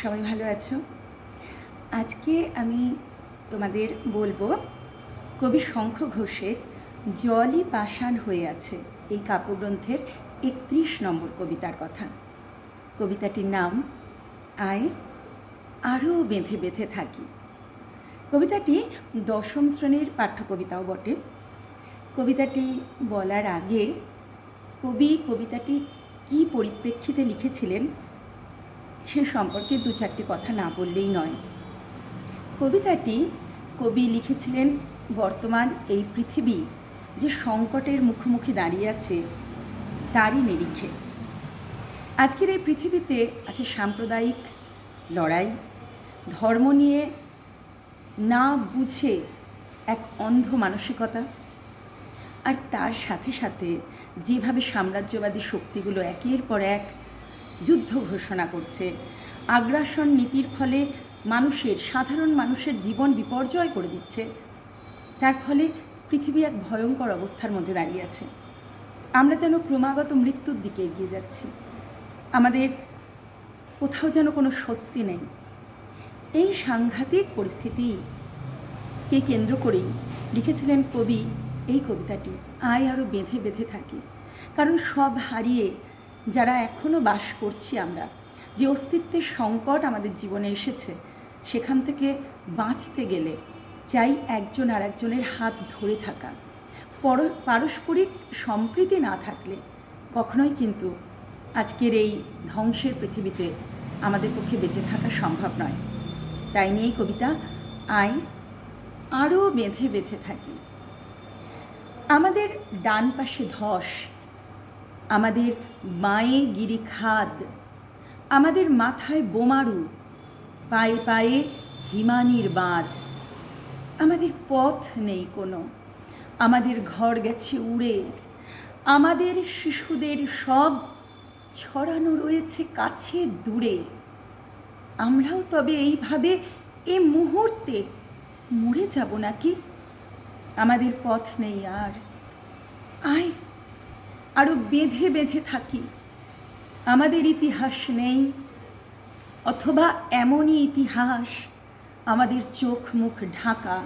সবাই ভালো আছো? আজকে আমি তোমাদের বলব, কবি শঙ্খ ঘোষের জলই পাষাণ হয়ে আছে এই কাব্যগ্রন্থের একত্রিশ নম্বর কবিতার কথা। কবিতাটির নাম, আয় আরও বেঁধে বেঁধে থাকি। কবিতাটি দশম শ্রেণির পাঠ্যকবিতাও বটে। কবিতাটি বলার আগে কবি কবিতাটি কী পরিপ্রেক্ষিতে লিখেছিলেন সে সম্পর্কে দু চারটি কথা না বললেই নয়। কবিতাটি কবি লিখেছিলেন বর্তমান এই পৃথিবী যে সংকটের মুখোমুখি দাঁড়িয়ে আছে, তারই নিরিখে। আজকের এই পৃথিবীতে আছে সাম্প্রদায়িক লড়াই, ধর্ম নিয়ে না বুঝে এক অন্ধ মানসিকতা, আর তার সাথে সাথে যেভাবে সাম্রাজ্যবাদী শক্তিগুলো একের পর এক যুদ্ধ ঘোষণা করছে। আগ্রাসন নীতির ফলে মানুষের, সাধারণ মানুষের জীবন বিপর্যয় করে দিচ্ছে। তার ফলে পৃথিবী এক ভয়ঙ্কর অবস্থার মধ্যে দাঁড়িয়ে আছে। আমরা যেন ক্রমাগত মৃত্যুর দিকে এগিয়ে যাচ্ছি। আমাদের কোথাও যেন কোনো স্বস্তি নেই। এই সাংঘাতিক পরিস্থিতিকে কেন্দ্র করেই লিখেছিলেন কবি এই কবিতাটি, আয় আরও বেঁধে বেঁধে থাকি। কারণ সব হারিয়ে যারা এখনও বাস করছি আমরা, যে অস্তিত্বের সংকট আমাদের জীবনে এসেছে, সেখান থেকে বাঁচতে গেলে চাই একজন আর একজনের হাত ধরে থাকা। পর, পারস্পরিক সম্প্রীতি না থাকলে কখনোই কিন্তু আজকের এই ধ্বংসের পৃথিবীতে আমাদের পক্ষে বেঁচে থাকা সম্ভব নয়। তাই নিয়েই কবিতা আয় আরও বেঁধে বেঁধে থাকি। আমাদের ডান পাশে ধস আমাদের বাঁয়ে গিরি খাদ, আমাদের মাথায় বোমারু, পায়ে পায়ে হিমানির বাঁধ। আমাদের পথ নেই কোনো, আমাদের ঘর গেছে উড়ে, আমাদের শিশুদের সব ছড়ানো রয়েছে কাছে দূরে। আমরাও তবে এইভাবে এ মুহূর্তে মরে যাব নাকি? আমাদের পথ নেই আর। আয়! আরও বেঁধে বেঁধে থাকি। আমাদের ইতিহাস নেই, অথবা এমনই ইতিহাস আমাদের চোখ মুখ ঢাকা।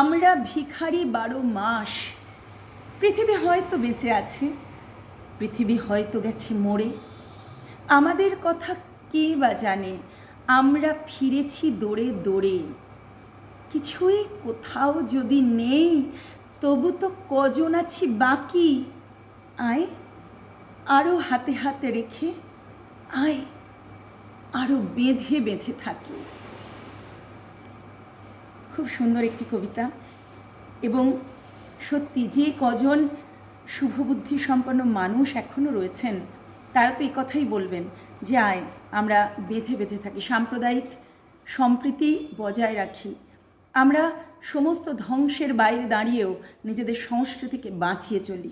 আমরা ভিখারি বারো মাস, পৃথিবী হয়তো বেঁচে আছে, পৃথিবী হয়তো গেছে মরে। আমাদের কথা কে বা জানে, আমরা ফিরেছি দৌড়ে দৌড়ে। কিছুই কোথাও যদি নেই, তবু তো কজন আছি বাকি? আয় আরও হাতে হাতে রেখে আয় আরও বেঁধে বেঁধে থাকি। খুব সুন্দর একটি কবিতা এবং সত্যি যে কজন শুভবুদ্ধি সম্পন্ন মানুষ এখনও রয়েছেন, তারা তো এই কথাই বলবেন যে, আয়, আমরা বেঁধে বেঁধে থাকি, সাম্প্রদায়িক সম্প্রীতি বজায় রাখি। আমরা সমস্ত ধ্বংসের বাইরে দাঁড়িয়েও নিজেদের সংস্কৃতিকে বাঁচিয়ে চলি।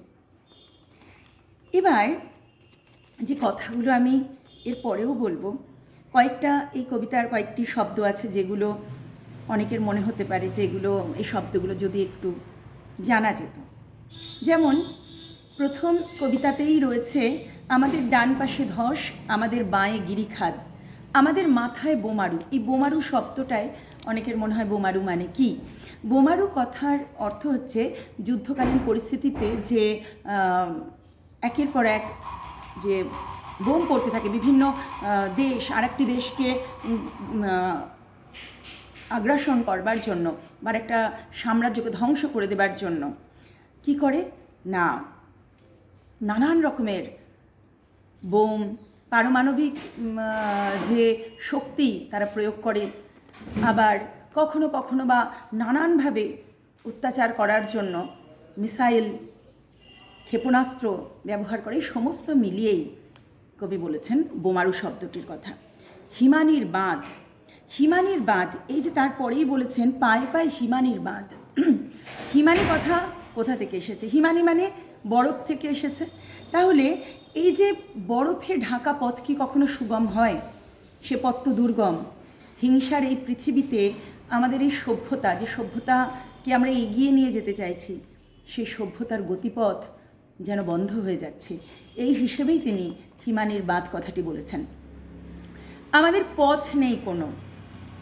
এবার যে কথাগুলো আমি এর পরেও বলব, কয়েকটা এই কবিতার কয়েকটি শব্দ আছে যেগুলো অনেকের মনে হতে পারে যে এগুলো এই শব্দগুলো যদি একটু জানা যেত। যেমন, প্রথম কবিতাতেই রয়েছে, আমাদের ডান পাশে ধস, আমাদের বাঁয়ে গিরিখাদ আমাদের মাথায় বোমারু। এই বোমারু শব্দটায় অনেকের মনে হয় বোমারু মানে কি? বোমারু কথার অর্থ হচ্ছে যুদ্ধকালীন পরিস্থিতিতে যে একের পর এক যে বোম পড়তে থাকে বিভিন্ন দেশ, আরেকটি দেশকে আগ্রাসন করবার জন্য বা একটা সাম্রাজ্যকে ধ্বংস করে দেবার জন্য। কি করে? না, নানান রকমের বোম, পারমাণবিক যে শক্তি তারা প্রয়োগ করে, আবার কখনো কখনো বা নানানভাবে অত্যাচার করার জন্য মিসাইল ক্ষেপণাস্ত্র ব্যবহার করে সমস্ত মিলিয়েই কবি বলেছেন বোমারু শব্দটির কথা। হিমানির বাঁধ হিমানির বাঁধ, এই যে তারপরেই বলেছেন, পায়ে পায়ে হিমানির বাঁধ। হিমানি কথা কোথা থেকে এসেছে? হিমানি মানে বরফ থেকে এসেছে। তাহলে এই যে বরফে ঢাকা পথ কি কখনো সুগম হয়? সে পথ তো দুর্গম। হিংসার এই পৃথিবীতে আমাদের এই সভ্যতা, যে সভ্যতাকে আমরা এগিয়ে নিয়ে যেতে চাইছি সেই সভ্যতার গতিপথ যেন বন্ধ হয়ে যাচ্ছে। এই হিসেবেই তিনি হিমানির বাদ কথাটি বলেছেন। আমাদের পথ নেই কোনো।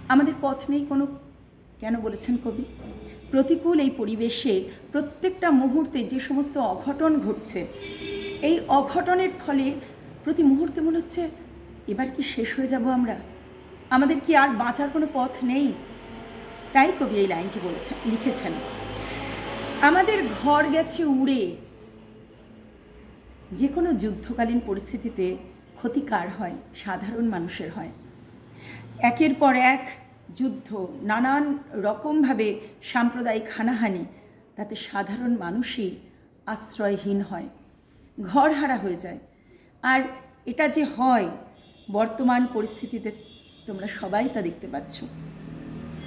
আমাদের পথ নেই কোনো কেন বলেছেন কবি? প্রতিকূল এই পরিবেশে প্রত্যেকটা মুহূর্তে যে সমস্ত অঘটন ঘটছে, এই অঘটনের ফলে প্রতি মুহূর্তে মনে হচ্ছে, এবার কি শেষ হয়ে যাব আমরা? আমাদের কি আর বাঁচার কোনো পথ নেই? তাই কবি এই লাইনটি বলেছেন, লিখেছেন। আমাদের ঘর গেছে উড়ে যে কোনো যুদ্ধকালীন পরিস্থিতিতে ক্ষতিকার হয়, সাধারণ মানুষের হয়। একের পর এক যুদ্ধ, নানান রকমভাবে সাম্প্রদায়িক হানাহানি, তাতে সাধারণ মানুষই আশ্রয়হীন হয় ঘরহারা হয়ে যায়। আর এটা যে হয়, বর্তমান পরিস্থিতিতে তোমরা সবাই তা দেখতে পাচ্ছ।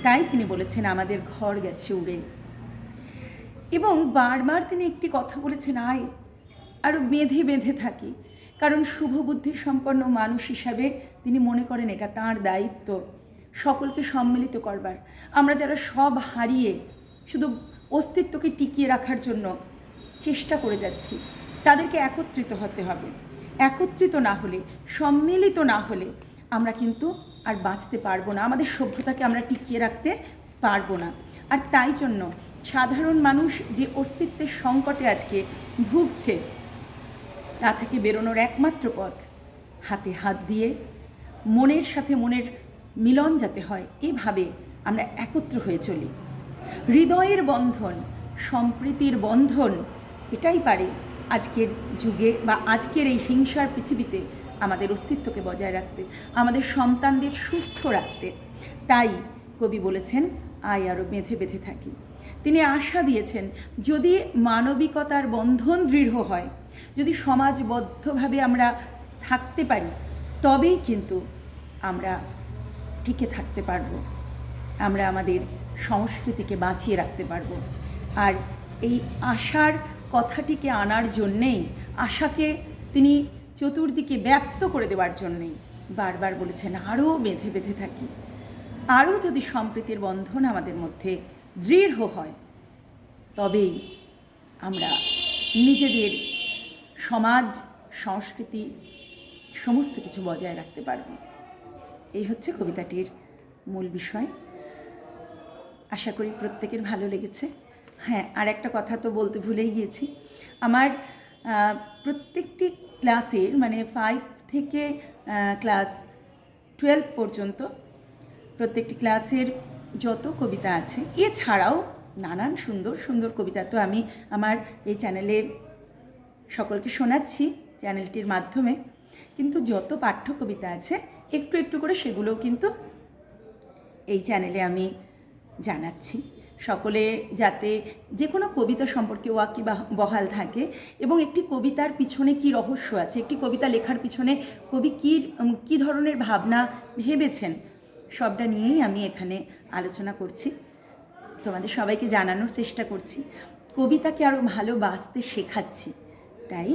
তাই তিনি বলেছেন, আমাদের ঘর গেছে উড়ে। এবং বারবার তিনি একটি কথা বলেছেন, আয় আরও বেঁধে বেঁধে থাকি। কারণ শুভবুদ্ধি সম্পন্ন মানুষ হিসাবে তিনি মনে করেন এটা তার দায়িত্ব। সকলকে সম্মিলিত করবার। আমরা যারা সব হারিয়ে শুধু অস্তিত্বকে টিকিয়ে রাখার জন্য চেষ্টা করে যাচ্ছি, তাদেরকে একত্রিত হতে হবে। একত্রিত না হলে, সম্মিলিত না হলে আমরা কিন্তু আর বাঁচতে পারব না। আমাদের সভ্যতাকে আমরা টিকিয়ে রাখতে পারব না। আর তাই জন্য সাধারণ মানুষ যে অস্তিত্বের সংকটে আজকে ভুগছে তা থেকে বেরোনোর একমাত্র পথ। হাতে হাত দিয়ে মনের সাথে মনের মিলন যাতে হয়, এভাবে আমরা একত্র হয়ে চলি। হৃদয়ের বন্ধন, সম্প্রীতির বন্ধন, এটাই পারে আজকের যুগে বা আজকের এই হিংসার পৃথিবীতে আমাদের অস্তিত্বকে বজায় রাখতে, আমাদের সন্তানদের সুস্থ রাখতে। তাই কবি বলেছেন, আয় আরও বেঁধে বেঁধে থাকি। তিনি আশা দিয়েছেন, যদি মানবিকতার বন্ধন দৃঢ় হয়, যদি সমাজবদ্ধভাবে আমরা থাকতে পারি, তবেই কিন্তু আমরা টিকে থাকতে পারব। আমরা আমাদের সংস্কৃতিকে বাঁচিয়ে রাখতে পারব। আর এই আশার কথাটিকে আনার জন্যেই, আশাকে তিনি চতুর্দিকে ব্যক্ত করে দেওয়ার জন্যেই বারবার বলেছেন আরও বেঁধে বেঁধে থাকি। আরও যদি সম্প্রীতির বন্ধন আমাদের মধ্যে দৃঢ় হয়, তবেই আমরা নিজেদের সমাজ, সংস্কৃতি, সমস্ত কিছু বজায় রাখতে পারব। এই হচ্ছে কবিতাটির মূল বিষয়। আশা করি প্রত্যেকের ভালো লেগেছে। হ্যাঁ আর একটা কথা তো বলতে ভুলেই গিয়েছি। আমার প্রত্যেকটি ক্লাসের মানে ফাইভ থেকে ক্লাস টুয়েলভ পর্যন্ত প্রত্যেকটি ক্লাসের যত কবিতা আছে, এছাড়াও নানান সুন্দর সুন্দর কবিতা। তো আমি আমার এই চ্যানেলে সকলকে শোনাচ্ছি চ্যানেলটির মাধ্যমে। কিন্তু যত পাঠ্য কবিতা আছে, একটু একটু করে সেগুলোও কিন্তু এই চ্যানেলে আমি জানাচ্ছি। সকলে যাতে যে কোনো কবিতা সম্পর্কে ওয়াকি বহাল থাকে এবং একটি কবিতার পিছনে কি রহস্য আছে, একটি কবিতা লেখার পিছনে কবি কী কী ধরনের ভাবনা ভেবেছেন সবটা নিয়েই আমি এখানে আলোচনা করছি। তোমাদের সবাইকে জানানোর চেষ্টা করছি। কবিতাকে আরও ভালোবাসতে শেখাচ্ছি। তাই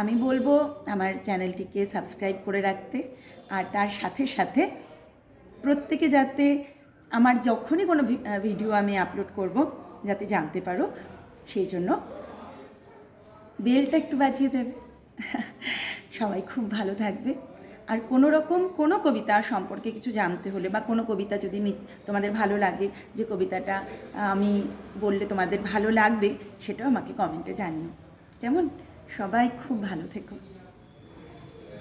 আমি বলব আমার চ্যানেলটিকে সাবস্ক্রাইব করে রাখতে। আর তার সাথে সাথে প্রত্যেকে যাতে আমার যখনই কোনো ভিডিও আমি আপলোড করব, যাতে জানতে পারো, সেই জন্য বেলটা একটু বাজিয়ে দেবে। সবাই খুব ভালো থাকবে। আর কোনো রকম কোনো কবিতা সম্পর্কে কিছু জানতে হলে বা কোনো কবিতা যদি তোমাদের ভালো লাগে, যে কবিতাটা আমি বললে তোমাদের ভালো লাগবে, সেটাও আমাকে কমেন্টে জানিও। কেমন? সবাই খুব ভালো থেকো।